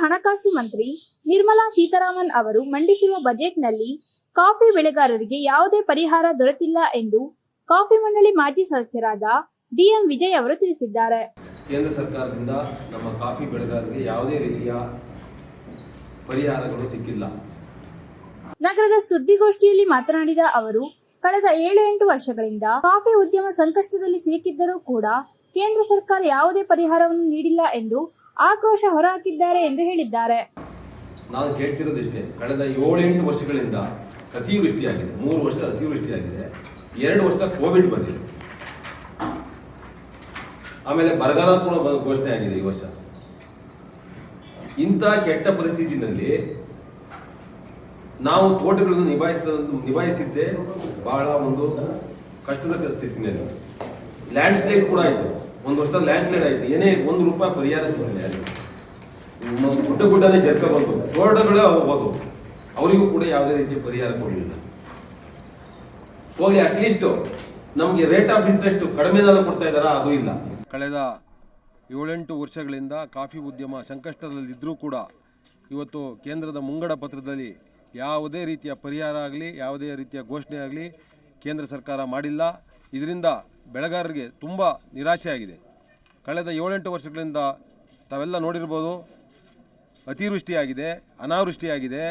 ಹಣಕಾಸು ಮಂತ್ರಿ ನಿರ್ಮಲಾ ಸೀತಾರಾಮನ್ ಅವರು ಮಂಡಿಸಿರುವ ಬಜೆಟ್ನಲ್ಲಿ ಕಾಫಿ ಬೆಳೆಗಾರರಿಗೆ ಯಾವುದೇ ಪರಿಹಾರ ದೊರೆತಿಲ್ಲ ಎಂದು ಕಾಫಿ ಮಂಡಳಿ ಮಾಜಿ ಸದಸ್ಯರಾದ ಡಿಎಂ ವಿಜಯ್ ಅವರು ತಿಳಿಸಿದ್ದಾರೆ. ಕೇಂದ್ರ ಸರ್ಕಾರದಿಂದ ನಮ್ಮ ಕಾಫಿ ಬೆಳೆಗಾರರಿಗೆ ಯಾವುದೇ ರೀತಿಯ ಪರಿಹಾರಗಳು ಸಿಕ್ಕಿಲ್ಲ. ನಗರದ ಸುದ್ದಿಗೋಷ್ಠಿಯಲ್ಲಿ ಮಾತನಾಡಿದ ಅವರು ಕಳೆದ ಏಳು ಎಂಟು ವರ್ಷಗಳಿಂದ ಕಾಫಿ ಉದ್ಯಮ ಸಂಕಷ್ಟದಲ್ಲಿ ಸಿಲುಕಿದ್ದರೂ ಕೂಡ ಕೇಂದ್ರ ಸರ್ಕಾರ ಯಾವುದೇ ಪರಿಹಾರವನ್ನು ನೀಡಿಲ್ಲ ಎಂದು ಆಕ್ರೋಶ ಹೊರಹಾಕಿದ್ದಾರೆ ಎಂದು ಹೇಳಿದ್ದಾರೆ. ನಾನು ಕೇಳ್ತಿರೋದಿಷ್ಟೇ ಕಳೆದ ಏಳೆಂಟು ವರ್ಷಗಳಿಂದ ಅತಿವೃಷ್ಟಿಯಾಗಿದೆ, ಮೂರು ವರ್ಷ ಅತಿವೃಷ್ಟಿಯಾಗಿದೆ, ಎರಡು ವರ್ಷ ಕೋವಿಡ್ ಬಂದಿದೆ. ಆಮೇಲೆ ಬರಗಾಲ ಕೂಡ ಘೋಷಣೆ ಆಗಿದೆ ಈ ವರ್ಷ. ಇಂಥ ಕೆಟ್ಟ ಪರಿಸ್ಥಿತಿನಲ್ಲಿ ನಾವು ತೋಟಗಳನ್ನು ನಿಭಾಯಿಸಿದ, ನಿಭಾಯಿಸಿದ್ದೆ ಬಹಳ ಒಂದು ಕಷ್ಟದ ಸ್ಥಿತಿನಲ್ಲಿ. ಲ್ಯಾಂಡ್ ಸ್ಲೈಡ್ ಕೂಡ ಆಯಿತು. ಒಂದು ವರ್ಷ ಲ್ಯಾಂಡ್ ಸ್ಲೈಡ್ ಆಯ್ತು. ಏನೇ ಒಂದು ರೂಪಾಯಿ ಪರಿಹಾರ ಸಿಗಲಿಲ್ಲ ಯಾರಿಗೂ. ಗುಡ್ಡ ಗುಡ್ಡನೇ ಜರ್ಕ ಬಂತು ತೋಟಗಳು ಹೋಗೋದು ಅವರಿಗೂ ಕೂಡ ಯಾವುದೇ ರೀತಿಯ ಪರಿಹಾರ ಕೊಡಲಿಲ್ಲ. ಹೋಗಿ ಅಟ್ಲೀಸ್ಟ್ ನಮಗೆ ರೇಟ್ ಆಫ್ ಇಂಟ್ರೆಸ್ಟ್ ಕಡಿಮೆನಾದ್ರು ಕೊಡ್ತಾ ಇದ್ದಾರಾ? ಅದು ಇಲ್ಲ. ಕಳೆದ ಏಳೆಂಟು ವರ್ಷಗಳಿಂದ ಕಾಫಿ ಉದ್ಯಮ ಸಂಕಷ್ಟದಲ್ಲಿದ್ದರೂ ಕೂಡ ಇವತ್ತು ಕೇಂದ್ರದ ಮುಂಗಡ ಪತ್ರದಲ್ಲಿ ಯಾವುದೇ ರೀತಿಯ ಪರಿಹಾರ ಆಗಲಿ, ಯಾವುದೇ ರೀತಿಯ ಘೋಷಣೆ ಆಗಲಿ ಕೇಂದ್ರ ಸರ್ಕಾರ ಮಾಡಿಲ್ಲ. ಇದರಿಂದ ಬೆಳೆಗಾರರಿಗೆ ತುಂಬ ನಿರಾಶೆಯಾಗಿದೆ. ಕಳೆದ ಏಳೆಂಟು ವರ್ಷಗಳಿಂದ ತಾವೆಲ್ಲ ನೋಡಿರ್ಬೋದು, ಅತಿವೃಷ್ಟಿಯಾಗಿದೆ, ಅನಾವೃಷ್ಟಿಯಾಗಿದೆ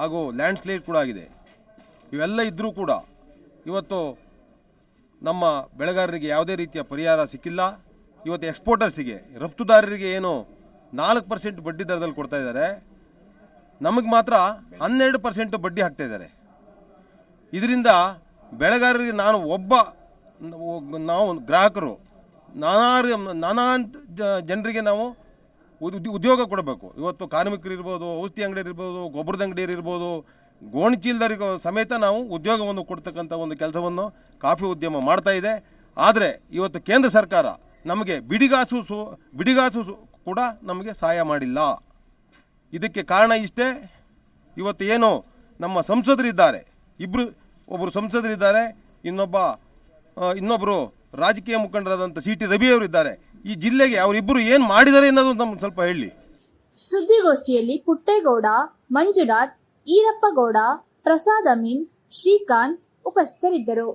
ಹಾಗೂ ಲ್ಯಾಂಡ್ ಸ್ಲೈಡ್ ಕೂಡ ಆಗಿದೆ. ಇವೆಲ್ಲ ಇದ್ದರೂ ಕೂಡ ಇವತ್ತು ನಮ್ಮ ಬೆಳೆಗಾರರಿಗೆ ಯಾವುದೇ ರೀತಿಯ ಪರಿಹಾರ ಸಿಕ್ಕಿಲ್ಲ. ಇವತ್ತು ಎಕ್ಸ್ಪೋರ್ಟರ್ಸಿಗೆ, ರಫ್ತುದಾರರಿಗೆ ಏನು ನಾಲ್ಕು ಪರ್ಸೆಂಟ್ ಬಡ್ಡಿ ದರದಲ್ಲಿ ಕೊಡ್ತಾ ಇದ್ದಾರೆ. ನಮಗೆ ಮಾತ್ರ ಹನ್ನೆರಡು ಪರ್ಸೆಂಟ್ ಬಡ್ಡಿ ಹಾಕ್ತಾ ಇದ್ದಾರೆ. ಇದರಿಂದ ಬೆಳೆಗಾರರಿಗೆ ನಾನು ಒಬ್ಬ ನಾವು ಗ್ರಾಹಕರು ನಾನಾ ನಾನಾ ಜನರಿಗೆ ನಾವು ಉದ್- ಉದ್ಯೋಗ ಕೊಡಬೇಕು. ಇವತ್ತು ಕಾರ್ಮಿಕರು ಇರ್ಬೋದು, ಔಷಧಿ ಅಂಗಡಿಯರು ಇರ್ಬೋದು, ಗೊಬ್ಬರದ ಅಂಗಡಿಯರು ಇರ್ಬೋದು ಗೋಣಿಚೀಲ್ದರಿಗೂ ಸಮೇತ ನಾವು ಉದ್ಯೋಗವನ್ನು ಕೊಡ್ತಕ್ಕಂಥ ಒಂದು ಕೆಲಸವನ್ನು ಕಾಫಿ ಉದ್ಯಮ ಮಾಡ್ತಾ ಇದೆ. ಆದರೆ ಇವತ್ತು ಕೇಂದ್ರ ಸರ್ಕಾರ ನಮಗೆ ಬಿಡಿಗಾಸು ಸು ಬಿಡಿಗಾಸು ಕೂಡ ನಮಗೆ ಸಹಾಯ ಮಾಡಿಲ್ಲ. ಇದಕ್ಕೆ ಕಾರಣ ಇಷ್ಟೇ, ಇವತ್ತು ಏನು ನಮ್ಮ ಸಂಸದರಿದ್ದಾರೆ. ಇಬ್ಬರು ಒಬ್ಬರು ಸಂಸದರಿದ್ದಾರೆ, ಇನ್ನೊಬ್ಬ ಇನ್ನೊಬ್ಬರು ರಾಜಕೀಯ ಮುಖಂಡರಾದಂಥ ಸಿ ಟಿ ರವಿ ಅವರಿದ್ದಾರೆ ಈ ಜಿಲ್ಲೆಗೆ ಅವರಿಬ್ಬರು ಏನು ಮಾಡಿದ್ದಾರೆ ಅನ್ನೋದು ನಮ್ಗೆ ಸ್ವಲ್ಪ ಹೇಳಿ. ಸುದ್ದಿಗೋಷ್ಠಿಯಲ್ಲಿ ಪುಟ್ಟೇಗೌಡ, ಮಂಜುನಾಥ್, ಈರಪ್ಪಗೌಡ, ಪ್ರಸಾದ್ ಅಮೀನ್, ಶ್ರೀಕಾಂತ್ ಉಪಸ್ಥಿತರಿದ್ದರು.